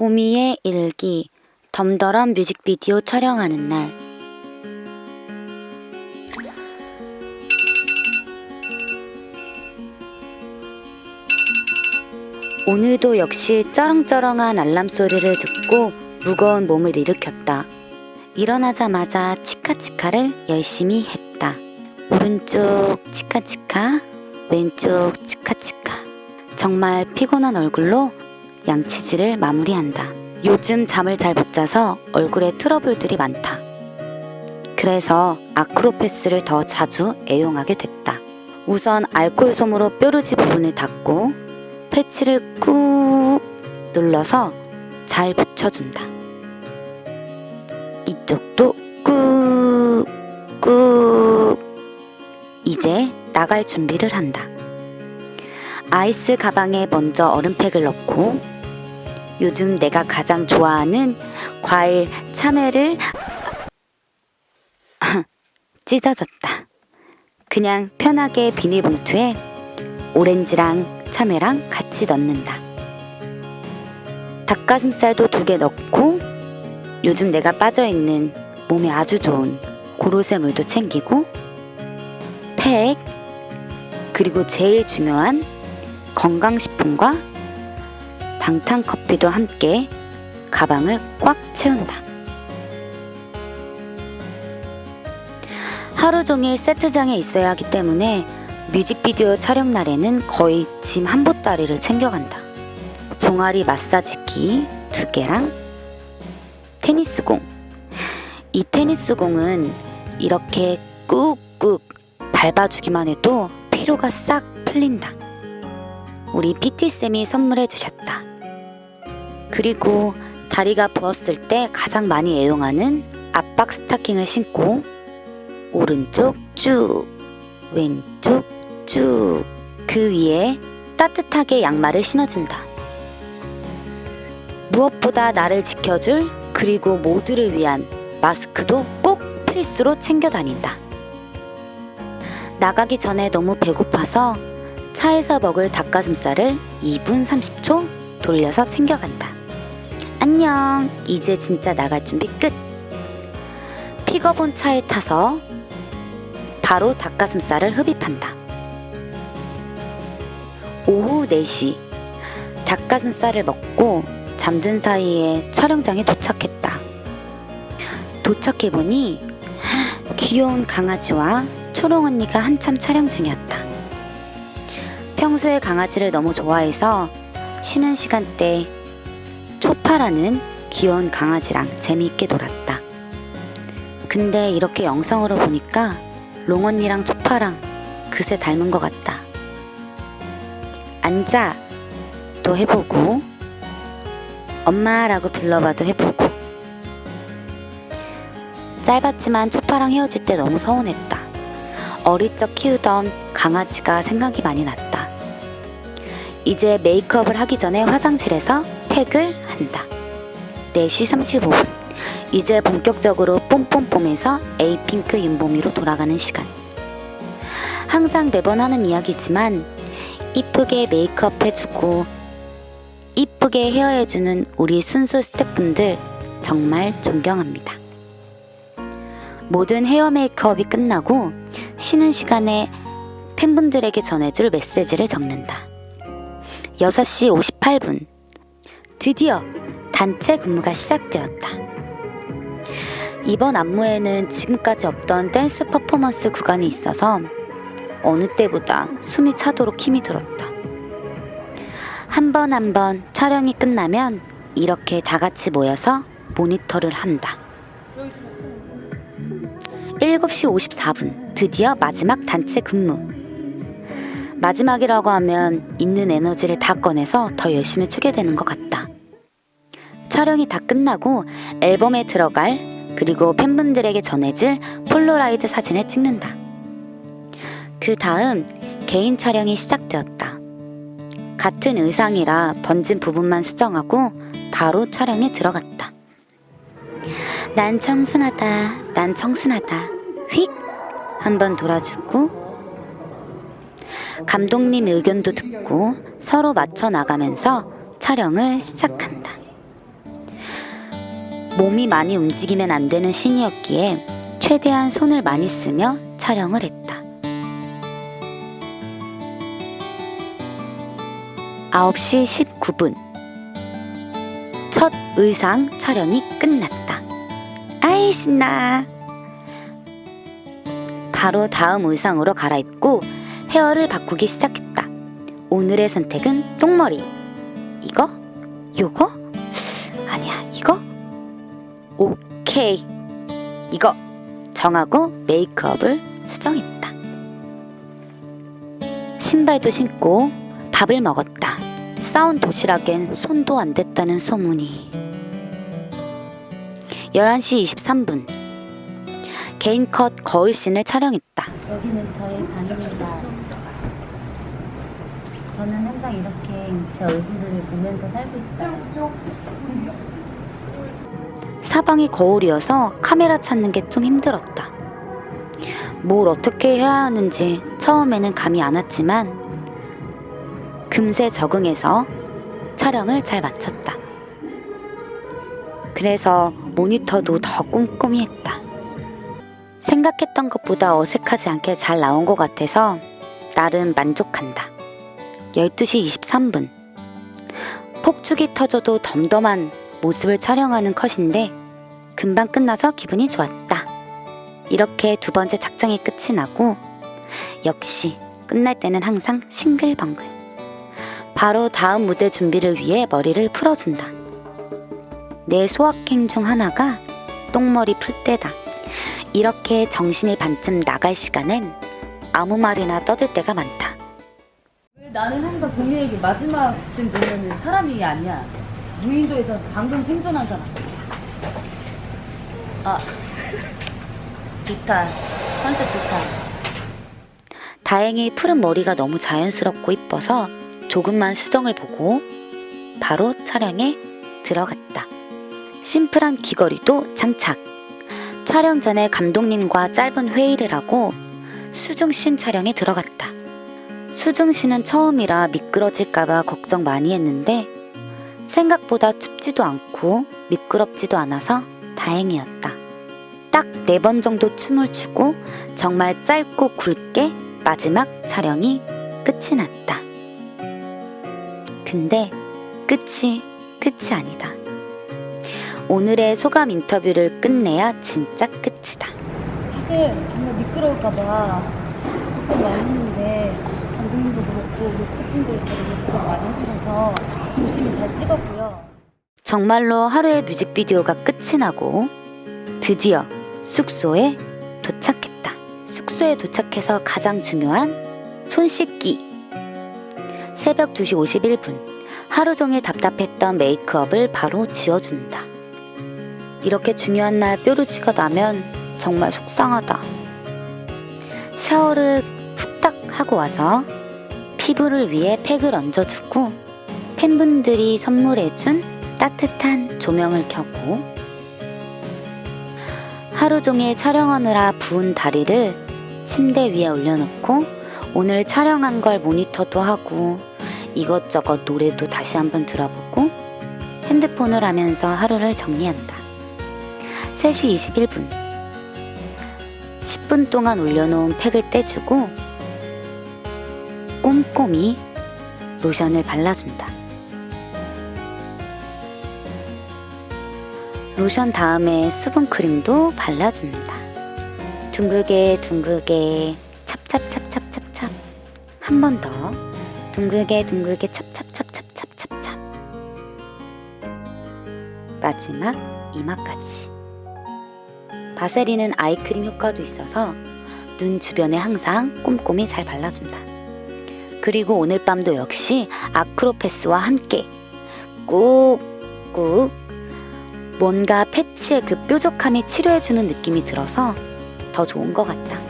보미의 일기 덤더럼 뮤직비디오 촬영하는 날 오늘도 역시 쩌렁쩌렁한 알람 소리를 듣고 무거운 몸을 일으켰다. 일어나자마자 치카치카를 열심히 했다. 오른쪽 치카치카, 왼쪽 치카치카. 정말 피곤한 얼굴로 양치질을 마무리한다. 요즘 잠을 잘 못 자서 얼굴에 트러블들이 많다. 그래서 아크로패스를 더 자주 애용하게 됐다. 우선 알코올 솜으로 뾰루지 부분을 닦고 패치를 꾹 눌러서 잘 붙여준다. 이쪽도 꾹, 꾹. 이제 나갈 준비를 한다. 아이스 가방에 먼저 얼음팩을 넣고 요즘 내가 가장 좋아하는 과일 참외를 찢어졌다. 그냥 편하게 비닐봉투에 오렌지랑 참외랑 같이 넣는다. 닭가슴살도 두 개 넣고 요즘 내가 빠져있는 몸에 아주 좋은 고로쇠물도 챙기고 팩 그리고 제일 중요한 건강식품과 방탄커피도 함께 가방을 꽉 채운다. 하루 종일 세트장에 있어야 하기 때문에 뮤직비디오 촬영 날에는 거의 짐 한 보따리를 챙겨간다. 종아리 마사지기 두 개랑 테니스공. 이 테니스공은 이렇게 꾹꾹 밟아주기만 해도 피로가 싹 풀린다. 우리 PT쌤이 선물해 주셨다. 그리고 다리가 부었을 때 가장 많이 애용하는 압박 스타킹을 신고 오른쪽 쭉, 왼쪽 쭉, 그 위에 따뜻하게 양말을 신어준다. 무엇보다 나를 지켜줄 그리고 모두를 위한 마스크도 꼭 필수로 챙겨 다닌다. 나가기 전에 너무 배고파서 차에서 먹을 닭가슴살을 2분 30초 돌려서 챙겨간다. 안녕. 이제 진짜 나갈 준비 끝. 픽업 온 차에 타서 바로 닭가슴살을 흡입한다. 오후 4시. 닭가슴살을 먹고 잠든 사이에 촬영장에 도착했다. 도착해보니 귀여운 강아지와 초롱 언니가 한참 촬영 중이었다. 평소에 강아지를 너무 좋아해서 쉬는 시간대 초파라는 귀여운 강아지랑 재미있게 놀았다. 근데 이렇게 영상으로 보니까 롱 언니랑 초파랑 그새 닮은 것 같다. 앉아 또 해보고 엄마라고 불러봐도 해보고 짧았지만 초파랑 헤어질 때 너무 서운했다. 어릴 적 키우던 강아지가 생각이 많이 났다. 이제 메이크업을 하기 전에 화장실에서 팩을 한다. 4시 35분. 이제 본격적으로 뽐뽐뽐에서 에이핑크 윤보미로 돌아가는 시간. 항상 매번 하는 이야기지만 이쁘게 메이크업 해주고 이쁘게 헤어해주는 우리 순수 스태프분들 정말 존경합니다. 모든 헤어 메이크업이 끝나고 쉬는 시간에 팬분들에게 전해줄 메시지를 적는다. 6시 58분. 드디어 단체 근무가 시작되었다. 이번 안무에는 지금까지 없던 댄스 퍼포먼스 구간이 있어서 어느 때보다 숨이 차도록 힘이 들었다. 한 번 한 번 촬영이 끝나면 이렇게 다 같이 모여서 모니터를 한다. 7시 54분. 드디어 마지막 단체 근무. 마지막이라고 하면 있는 에너지를 다 꺼내서 더 열심히 추게 되는 것 같다. 촬영이 다 끝나고 앨범에 들어갈 그리고 팬분들에게 전해질 폴로라이드 사진을 찍는다. 그 다음 개인 촬영이 시작되었다. 같은 의상이라 번진 부분만 수정하고 바로 촬영에 들어갔다. 난 청순하다, 난 청순하다. 휙! 한번 돌아주고, 감독님 의견도 듣고 서로 맞춰 나가면서 촬영을 시작한다. 몸이 많이 움직이면 안 되는 신이었기에 최대한 손을 많이 쓰며 촬영을 했다. 9시 19분. 첫 의상 촬영이 끝났다. 아이, 신나. 바로 다음 의상으로 갈아입고 헤어를 바꾸기 시작했다. 오늘의 선택은 똥머리. 이거? 요거? 오케이. 이거 정하고 메이크업을 수정했다. 신발도 신고 밥을 먹었다. 싸운 도시락엔 손도 안 댔다는 소문이. 11시 23분. 개인 컷 거울씬을 촬영했다. 여기는 저의 방입니다. 저는 항상 이렇게 제 얼굴을 보면서 살고 있어요. 사방이 거울이어서 카메라 찾는 게 좀 힘들었다. 뭘 어떻게 해야 하는지 처음에는 감이 안 왔지만 금세 적응해서 촬영을 잘 마쳤다. 그래서 모니터도 더 꼼꼼히 했다. 생각했던 것보다 어색하지 않게 잘 나온 것 같아서 나름 만족한다. 12시 23분. 폭죽이 터져도 덤덤한 모습을 촬영하는 컷인데 금방 끝나서 기분이 좋았다. 이렇게 두 번째 착장이 끝이 나고 역시 끝날 때는 항상 싱글벙글. 바로 다음 무대 준비를 위해 머리를 풀어준다. 내 소확행 중 하나가 똥머리 풀 때다. 이렇게 정신이 반쯤 나갈 시간엔 아무 말이나 떠들 때가 많다. 왜 나는 항상 공유에게 마지막쯤 되면 사람이 아니야. 무인도에서 방금 생존한 사람. 아, 좋다. 컨셉 좋다. 다행히 푸른 머리가 너무 자연스럽고 이뻐서 조금만 수정을 보고 바로 촬영에 들어갔다. 심플한 귀걸이도 장착. 촬영 전에 감독님과 짧은 회의를 하고 수중씬 촬영에 들어갔다. 수중씬은 처음이라 미끄러질까봐 걱정 많이 했는데 생각보다 춥지도 않고 미끄럽지도 않아서 다행이었다. 딱 네 번 정도 춤을 추고 정말 짧고 굵게 마지막 촬영이 끝이 났다. 근데 끝이 끝이 아니다. 오늘의 소감 인터뷰를 끝내야 진짜 끝이다. 사실 정말 미끄러울까봐 걱정 많이 했는데 감독님도 그렇고 우리 스태프분들도 걱정 많이 해주셔서 열심히 잘 찍었고요. 정말로 하루의 뮤직비디오가 끝이 나고 드디어 숙소에 도착했다. 숙소에 도착해서 가장 중요한 손 씻기. 새벽 2시 51분. 하루 종일 답답했던 메이크업을 바로 지워준다. 이렇게 중요한 날 뾰루지가 나면 정말 속상하다. 샤워를 하고 와서 피부를 위해 팩을 얹어주고 팬분들이 선물해준 따뜻한 조명을 켜고 하루 종일 촬영하느라 부은 다리를 침대 위에 올려놓고 오늘 촬영한 걸 모니터도 하고 이것저것 노래도 다시 한번 들어보고 핸드폰을 하면서 하루를 정리한다. 3시 21분 10분 동안 올려놓은 팩을 떼주고 꼼꼼히 로션을 발라준다. 로션 다음에 수분크림도 발라줍니다. 둥글게 둥글게 찹찹찹찹찹찹 한 번 더 둥글게 둥글게 찹찹찹찹찹찹찹 마지막 이마까지 바세린은 아이크림 효과도 있어서 눈 주변에 항상 꼼꼼히 잘 발라준다. 그리고 오늘 밤도 역시 아크로패스와 함께 꾹꾹 뭔가 패치의 그 뾰족함이 치료해주는 느낌이 들어서 더 좋은 것 같다.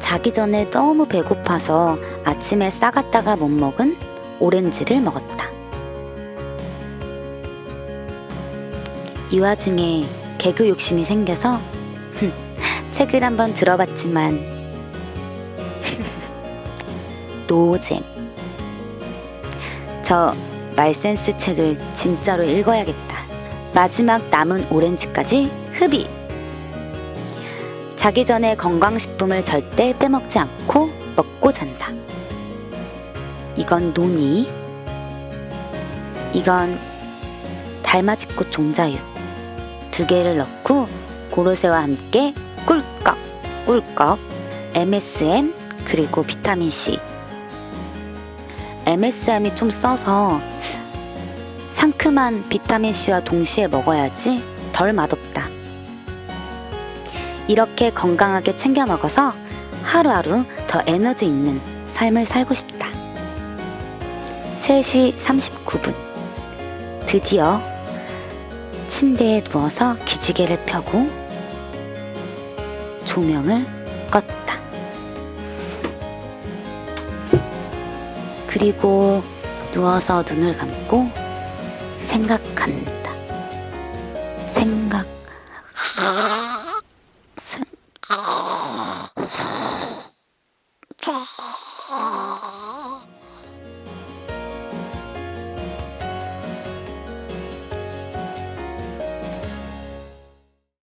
자기 전에 너무 배고파서 아침에 싸갔다가 못 먹은 오렌지를 먹었다. 이 와중에 개그 욕심이 생겨서 책을 한번 들어봤지만 노잼. 저 말센스 책을 진짜로 읽어야겠다. 마지막 남은 오렌지까지 흡입. 자기 전에 건강식품을 절대 빼먹지 않고 먹고 잔다. 이건 노니. 이건 달맞이꽃 종자유. 두 개를 넣고 고로쇠와 함께 꿀꺽 꿀꺽 MSM 그리고 비타민 C. MSM이 좀 써서 상큼한 비타민 C와 동시에 먹어야지 덜 맛없다. 이렇게 건강하게 챙겨 먹어서 하루하루 더 에너지 있는 삶을 살고 싶다. 3시 39분. 드디어 침대에 누워서 기지개를 펴고 조명을 껐다. 그리고 누워서 눈을 감고 생각한다. 생각.